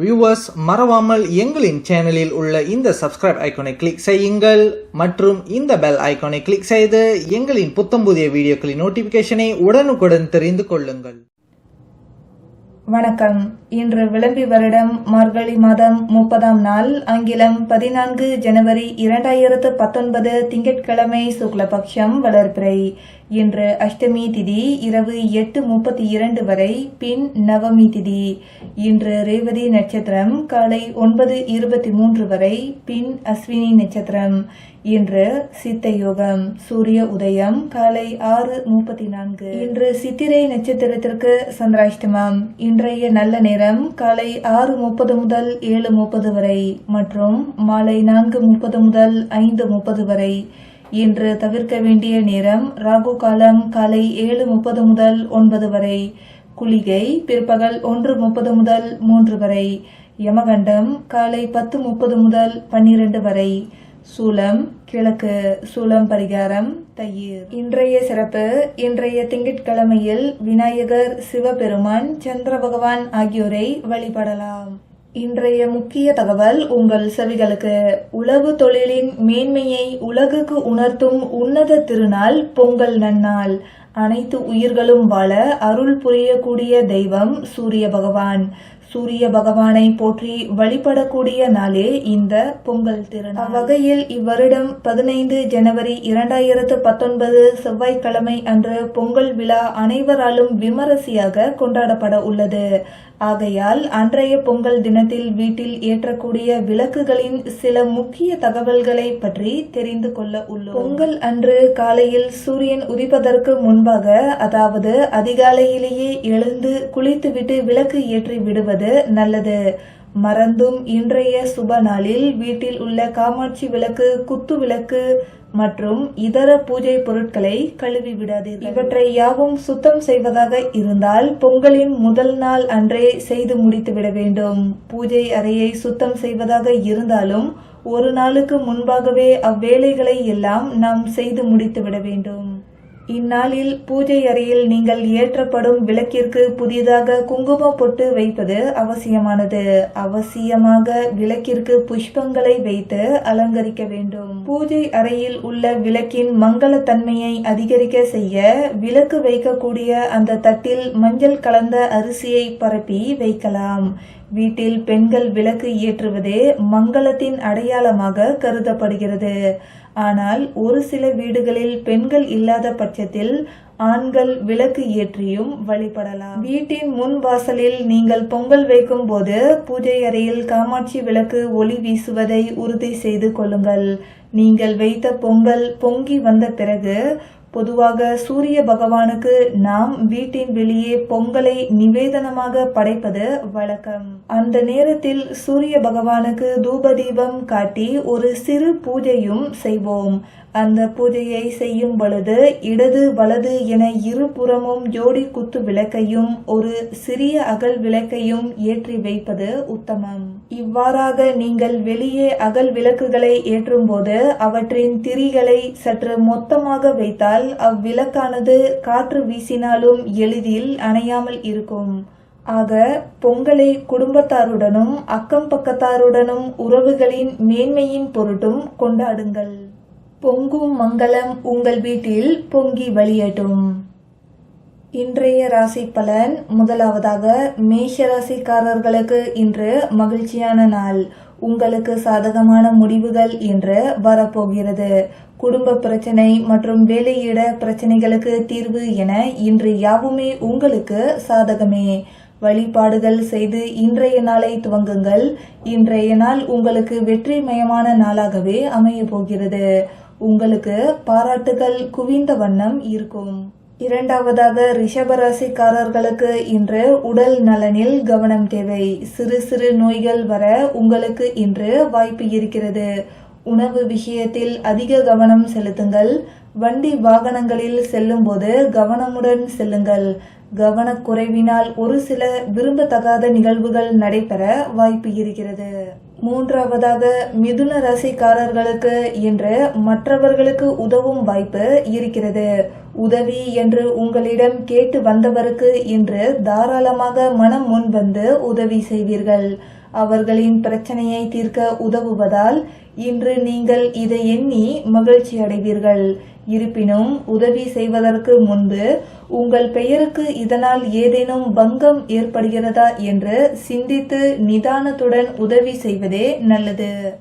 Viewers மறவாமல் எங்களின் சேனலில் உள்ள இந்த சப்ஸ்கிரைப் ஐகானை கிளிக் செய்யுங்கள். மற்றும் இந்த பெல் ஐகானை கிளிக் செய்து எங்களின் புத்தம் புதிய வீடியோக்களின் நோட்டிபிகேஷனை உடனுக்குடன் தெரிந்து கொள்ளுங்கள். வணக்கம். இன்று விளம்பி வருடம் மார்கழி மாதம் முப்பதாம் நாள் ஆங்கிலம் பதினான்கு ஜனவரி இரண்டாயிரத்து பத்தொன்பது திங்கட்கிழமை சுக்லபக்ஷம் வளர்பிறை. இன்று அஷ்டமி திதி இரவு எட்டு முப்பத்தி இரண்டு வரை பின் நவமி திதி. இன்று ரேவதி நட்சத்திரம் காலை ஒன்பது இருபத்தி மூன்று வரை பின் அஸ்வினி நட்சத்திரம். இன்று சித்த யோகம் சூரிய உதயம் காலை ஆறு முப்பத்தி நான்கு இன்று சித்திரை நட்சத்திரத்திற்கு சந்திராஷ்டமம். இன்றைய நல்ல நேரம் காலை ஆறு முப்பது முதல் ஏழு முப்பது வரை மற்றும் மாலை நான்கு முப்பது முதல் ஐந்து முப்பது வரை. இன்று தவிர்க்க வேண்டிய நேரம் ராகு காலம் காலை ஏழு முப்பது முதல் ஒன்பது வரை. குளிகை பிற்பகல் ஒன்று முப்பது முதல் மூன்று வரை. யமகண்டம் காலை பத்து முப்பது முதல் பன்னிரண்டு வரை. சூலம் கிழக்கு சூலம் பரிகாரம் தயிர். இன்றைய சிறப்பு இன்றைய திங்கட்கிழமையில் விநாயகர் சிவபெருமான் சந்திர பகவான் ஆகியோரை வழிபடலாம். இன்றைய முக்கிய தகவல் உங்கள் செவிகளுக்கு. உழவு தொழிலின் மேன்மையை உலகுக்கு உணர்த்தும் உன்னத திருநாள் பொங்கல் நன்னாள். அனைத்து உயிர்களும் வாழ அருள் புரியக்கூடிய தெய்வம் சூரிய பகவான். சூரிய பகவானை போற்றி வழிபடக்கூடிய நாளே இந்த பொங்கல் திருநாள். அவ்வகையில் இவ்வருடம் பதினைந்து ஜனவரி இரண்டாயிரத்து பத்தொன்பது செவ்வாய்க்கிழமை அன்று பொங்கல் விழா அனைவராலும் விமரிசையாக கொண்டாடப்பட உள்ளது. ஆகையால் அன்றைய பொங்கல் தினத்தில் வீட்டில் ஏற்றக்கூடிய விளக்குகளின் சில முக்கிய தகவல்களை பற்றி தெரிந்து கொள்ள உள்ளோம். பொங்கல் அன்று காலையில் சூரியன் உதிப்பதற்கு முன்பாக அதாவது அதிகாலையிலேயே எழுந்து குளித்துவிட்டு விளக்கு ஏற்றி விடுவது நல்லது. மறந்தும் இன்றைய சுப நாளில் வீட்டில் உள்ள காமாட்சி விளக்கு குத்து விளக்கு மற்றும் இதர பூஜை பொருட்களை கழுவி விடாதீர்கள். இவற்றை யாவும் சுத்தம் செய்வதாக இருந்தால் பொங்கலின் முதல் நாள் அன்றே செய்து முடித்து விட வேண்டும். பூஜை அறையை சுத்தம் செய்வதாக இருந்தாலும் ஒரு நாளுக்கு முன்பாகவே அவ்வேலைகளை எல்லாம் நாம் செய்து முடித்து விட வேண்டும். இந்நாளில் பூஜை அறையில் நீங்கள் ஏற்றப்படும் விளக்கிற்கு புதிதாக குங்கும பொட்டு வைப்பது அவசியமானது. அவசியமாக விளக்கிற்கு புஷ்பங்களை வைத்து அலங்கரிக்க வேண்டும். பூஜை அறையில் உள்ள விளக்கின் மங்களத்தன்மையை அதிகரிக்க செய்ய விளக்கு வைக்கக்கூடிய அந்த தட்டில் மஞ்சள் கலந்த அரிசியை பரப்பி வைக்கலாம். வீட்டில் பெண்கள் விளக்கு ஏற்றுவதே மங்களத்தின் அடையாளமாக கருதப்படுகிறது. ஆனால் ஒரு சில வீடுகளில் பெண்கள் இல்லாத பட்சத்தில் ஆண்கள் விளக்கு ஏற்றியும் வழிபடலாம். வீட்டின் முன் வாசலில் நீங்கள் பொங்கல் வைக்கும் போது பூஜை அறையில் காமாட்சி விளக்கு ஒளி வீசுவதை உறுதி செய்து கொள்ளுங்கள். நீங்கள் வைத்த பொங்கல் பொங்கி வந்த பிறகு பொதுவாக சூரிய பகவானுக்கு நாம் வீட்டின் வெளியே பொங்கலை நிவேதனமாக படைப்பது வழக்கம். அந்த நேரத்தில் சூரிய பகவானுக்கு தூப தீபம் காட்டி ஒரு சிறு பூஜையும் செய்வோம். அந்த பூஜையை செய்யும் பொழுது இடது வலது என இருபுறமும் ஜோடி குத்து விளக்கையும் ஒரு சிறிய அகல் விளக்கையும் ஏற்றி வைப்பது உத்தமம். இவ்வாறாக நீங்கள் வெளியே அகல் விளக்குகளை ஏற்றும்போது அவற்றின் திரிகளை சற்று மொத்தமாக வைத்தால் அவ்விளக்கானது காற்று வீசினாலும் எளிதில் அணையாமல் இருக்கும். ஆக பொங்கலை குடும்பத்தாருடனும் அக்கம் பக்கத்தாருடனும் உறவுகளின் மேன்மையின் பொருட்டும் கொண்டாடுங்கள். பொங்கும் மங்களம் உங்கள் வீட்டில் பொங்கி வழியட்டும். இன்றைய ராசி பலன் முதலாவதாக மேஷ ராசிக்காரர்களுக்கு இன்று மகிழ்ச்சியான நாள். உங்களுக்கு சாதகமான முடிவுகள் இன்று வரப்போகிறது. குடும்ப பிரச்சனை மற்றும் வேலையிட பிரச்சனைகளுக்கு தீர்வு என இன்று யாவுமே உங்களுக்கு சாதகமே. வழிபாடுகள் செய்து இன்றைய நாளை துவங்குங்கள். இன்றைய நாள் உங்களுக்கு வெற்றிமயமான நாளாகவே அமைய போகிறது. உங்களுக்கு பாராட்டுகள் குவிந்த வண்ணம் இருக்கும். இரண்டாவதாக ரிஷபராசிக்காரர்களுக்கு இன்று உடல் நலனில் கவனம் தேவை. சிறு சிறு நோய்கள் வர உங்களுக்கு இன்று வாய்ப்பு இருக்கிறது. உணவு விஷயத்தில் அதிக கவனம் செலுத்துங்கள். வண்டி வாகனங்களில் செல்லும்போது கவனமுடன் செல்லுங்கள். கவனக்குறைவினால் ஒரு சில விரும்பத்தகாத நிகழ்வுகள் நடைபெற வாய்ப்பு இருக்கிறது. மூன்றாவதாக மிதுன ராசிக்காரர்களுக்கு இன்று மற்றவர்களுக்கு உதவும் வாய்ப்பு இருக்கிறது. உதவி என்று உங்களிடம் கேட்டு வந்தவருக்கு இன்று தாராளமாக மனம் முன் வந்து உதவி செய்வீர்கள். அவர்களின் பிரச்சனையை தீர்க்க உதவுவதால் இன்று நீங்கள் இதை எண்ணி மகிழ்ச்சி அடைவீர்கள் இருப்பினும் உதவி செய்வதற்கு முன்பு உங்கள் பெயருக்கு இதனால் ஏதேனும் பங்கம் ஏற்படுகிறதா என்று சிந்தித்து நிதானத்துடன் உதவி செய்வதே நல்லது.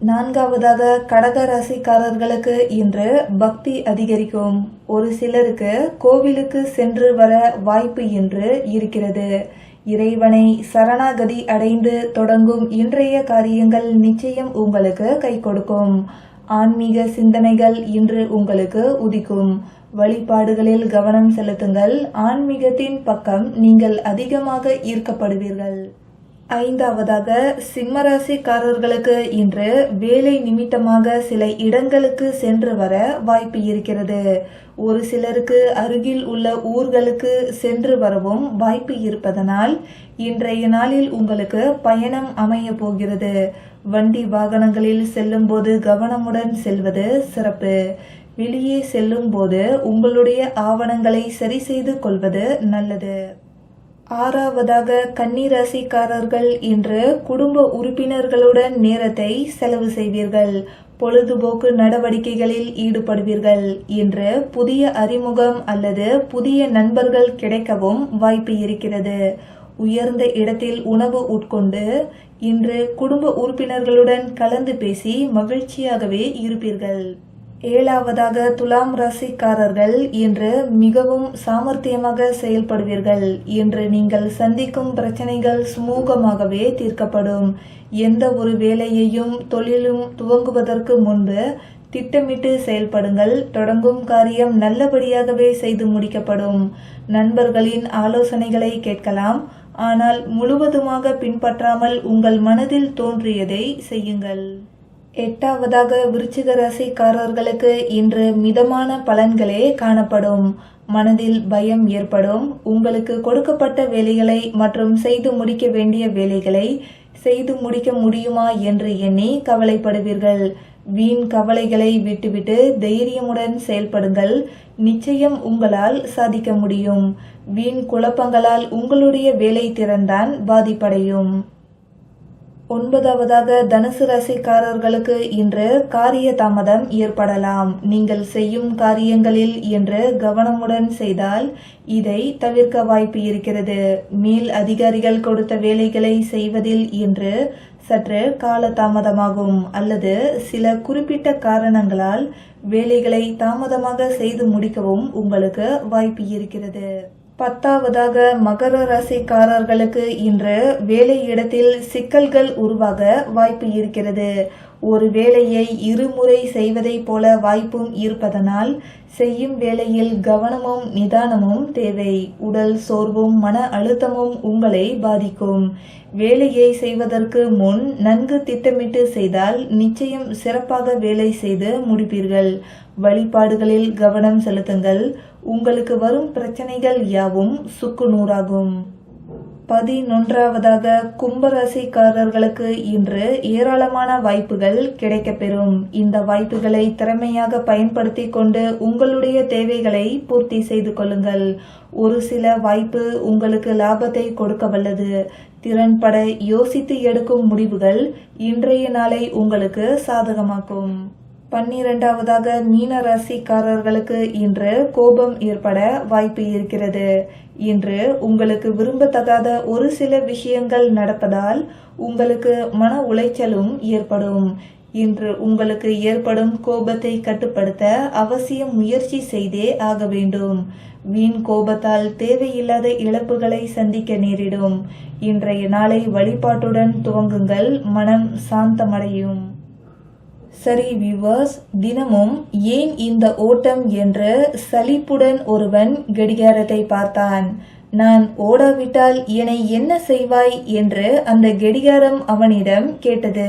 நான்காவதாக கடக ராசிக்காரர்களுக்கு இன்று பக்தி அதிகரிக்கும். ஒரு சிலருக்கு கோவிலுக்கு சென்று வர வாய்ப்பு இன்று இருக்கிறது. இறைவனை சரணாகதி அடைந்து தொடங்கும் இன்றைய காரியங்கள் நிச்சயம் உங்களுக்கு கை கொடுக்கும் ஆன்மீக சிந்தனைகள் இன்று உங்களுக்கு உதிக்கும். வழிபாடுகளில் கவனம் செலுத்துங்கள். ஆன்மீகத்தின் பக்கம் நீங்கள் அதிகமாக ஈர்க்கப்படுவீர்கள். ஐந்தாவதாக சிம்மராசிக்காரர்களுக்கு இன்று வேலை நிமித்தமாக சில இடங்களுக்கு சென்று வர வாய்ப்பு இருக்கிறது. ஒரு சிலருக்கு அருகில் உள்ள ஊர்களுக்கு சென்று வரவும் வாய்ப்பு இருப்பதனால் இன்றைய நாளில் உங்களுக்கு பயணம் அமைய போகிறது. வண்டி வாகனங்களில் செல்லும்போது கவனமுடன் செல்வது சிறப்பு. வெளியே செல்லும்போது உங்களுடைய ஆவணங்களை சரி செய்து கொள்வது நல்லது. ஆறாவதாக கன்னிராசிக்காரர்கள் இன்று குடும்ப உறுப்பினர்களுடன் நேரத்தை செலவு செய்வீர்கள். பொழுதுபோக்கு நடவடிக்கைகளில் ஈடுபடுவீர்கள். இன்று புதிய அறிமுகம் அல்லது புதிய நண்பர்கள் கிடைக்கவும் வாய்ப்பு இருக்கிறது. உயர்ந்த இடத்தில் உணவு உட்கொண்டு இன்று குடும்ப உறுப்பினர்களுடன் கலந்து பேசி மகிழ்ச்சியாகவே இருப்பீர்கள். ஏழாவதாக துலாம் ராசிக்காரர்கள் இன்று மிகவும் சாமர்த்தியமாக செயல்படுவீர்கள். இன்று நீங்கள் சந்திக்கும் பிரச்சனைகள் சுமூகமாகவே தீர்க்கப்படும். எந்த ஒரு வேலையையும் தொழிலும் துவங்குவதற்கு முன்பு திட்டமிட்டு செயல்படுங்கள். தொடங்கும் காரியம் நல்லபடியாகவே செய்து முடிக்கப்படும். நண்பர்களின் ஆலோசனைகளை கேட்கலாம். ஆனால் முழுவதுமாக பின்பற்றாமல் உங்கள் மனதில் தோன்றியதை செய்யுங்கள். எட்டாவதாக விருச்சிக ராசிக்காரர்களுக்கு இன்று மிதமான பலன்களே காணப்படும். மனதில் பயம் ஏற்படும். உங்களுக்கு கொடுக்கப்பட்ட வேலைகளை மற்றும் செய்து முடிக்க வேண்டிய வேலைகளை செய்து முடிக்க முடியுமா என்று எண்ணி கவலைப்படுவீர்கள். வீண் கவலைகளை விட்டுவிட்டு தைரியமுடன் செயல்படுங்கள். நிச்சயம் உங்களால் சாதிக்க முடியும். வீண் குழப்பங்களால் உங்களுடைய வேலை திறன்தான் பாதிப்படையும். ஒன்பதாவதாக தனுசு ராசிக்காரர்களுக்கு இன்று காரிய தாமதம் ஏற்படலாம். நீங்கள் செய்யும் காரியங்களில் இன்று கவனமுடன் செய்தால் இதை தவிர்க்க வாய்ப்பு இருக்கிறது. மேல் அதிகாரிகள் கொடுத்த வேலைகளை செய்வதில் இன்று சற்று கால தாமதமாகும். அல்லது சில குறிப்பிட்ட காரணங்களால் வேலைகளை தாமதமாக செய்து முடிக்கவும் உங்களுக்கு வாய்ப்பு இருக்கிறது. பத்தாவதாக மகர ராசிக்காரர்களுக்கு இன்று வேலை இடத்தில் சிக்கல்கள் உருவாக வாய்ப்பு இருக்கிறது. ஒரு வேலையை இருமுறை செய்வதைப் போல வாய்ப்பும் இருப்பதனால் செய்யும் வேலையில் கவனமும் நிதானமும் தேவை. உடல் சோர்வும் மன அழுத்தமும் உங்களை பாதிக்கும். வேலையை செய்வதற்கு முன் நன்கு திட்டமிட்டு செய்தால் நிச்சயம் சிறப்பாக வேலை செய்து முடிப்பீர்கள். வழிபாடுகளில் கவனம் செலுத்துங்கள். உங்களுக்கு வரும் பிரச்சனைகள் யாவும் சுக்கு நூறாகும். பதினொன்றாவதாக கும்பராசிக்காரர்களுக்கு இன்று ஏராளமான வாய்ப்புகள் கிடைக்கப்பெறும். இந்த வாய்ப்புகளை திறமையாக பயன்படுத்தி கொண்டு உங்களுடைய தேவைகளை பூர்த்தி செய்து கொள்ளுங்கள். ஒரு சில வாய்ப்பு உங்களுக்கு லாபத்தை கொடுக்க வல்லது. திறன்பட யோசித்து எடுக்கும் முடிவுகள் இன்றைய நாளை உங்களுக்கு சாதகமாக்கும். பன்னிரெண்டாவதாக மீன ராசிக்காரர்களுக்கு இன்று கோபம் ஏற்பட வாய்ப்பு இருக்கிறது. இன்று உங்களுக்கு விரும்பத்தகாத ஒரு சில விஷயங்கள் நடப்பதால் உங்களுக்கு மன உளைச்சலும் ஏற்படும். இன்று உங்களுக்கு ஏற்படும் கோபத்தை கட்டுப்படுத்த அவசியம் முயற்சி செய்தே ஆக வேண்டும். வீண் கோபத்தால் தேவையில்லாத இழப்புகளை சந்திக்க நேரிடும். இன்றைய நாளை வழிபாட்டுடன் துவங்குங்கள். மனம் சாந்தமடையும். சரி வியூவர்ஸ் தினமும் ஏன் இந்த ஓட்டம் என்று சலிப்புடன் ஒருவன் கடிகாரத்தை பார்த்தான். நான் ஓடாவிட்டால் என்னை என்ன செய்வாய் என்று அந்த கடிகாரம் அவனிடம் கேட்டது.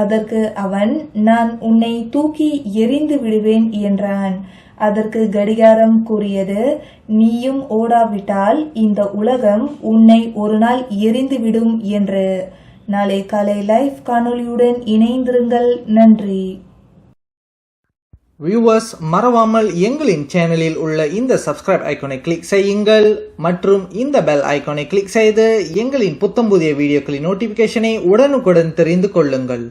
அதற்கு அவன் நான் உன்னை தூக்கி எறிந்து விடுவேன் என்றான். அதற்கு கடிகாரம் கூறியது நீயும் ஓடாவிட்டால் இந்த உலகம் உன்னை ஒரு நாள் எரிந்துவிடும் என்று. நாளை காலை லைவ் காணொளியுடன் இணைந்திருங்கள். நன்றி. வியூவர்ஸ் மறவாமல் எங்களின் சேனலில் உள்ள இந்த சப்ஸ்கிரைப் ஐகானை கிளிக் செய்யுங்கள். மற்றும் இந்த பெல் ஐகானை கிளிக் செய்து எங்களின் புத்தம் புதிய வீடியோக்களின் நோட்டிபிகேஷனை உடனுக்குடன் தெரிந்து கொள்ளுங்கள்.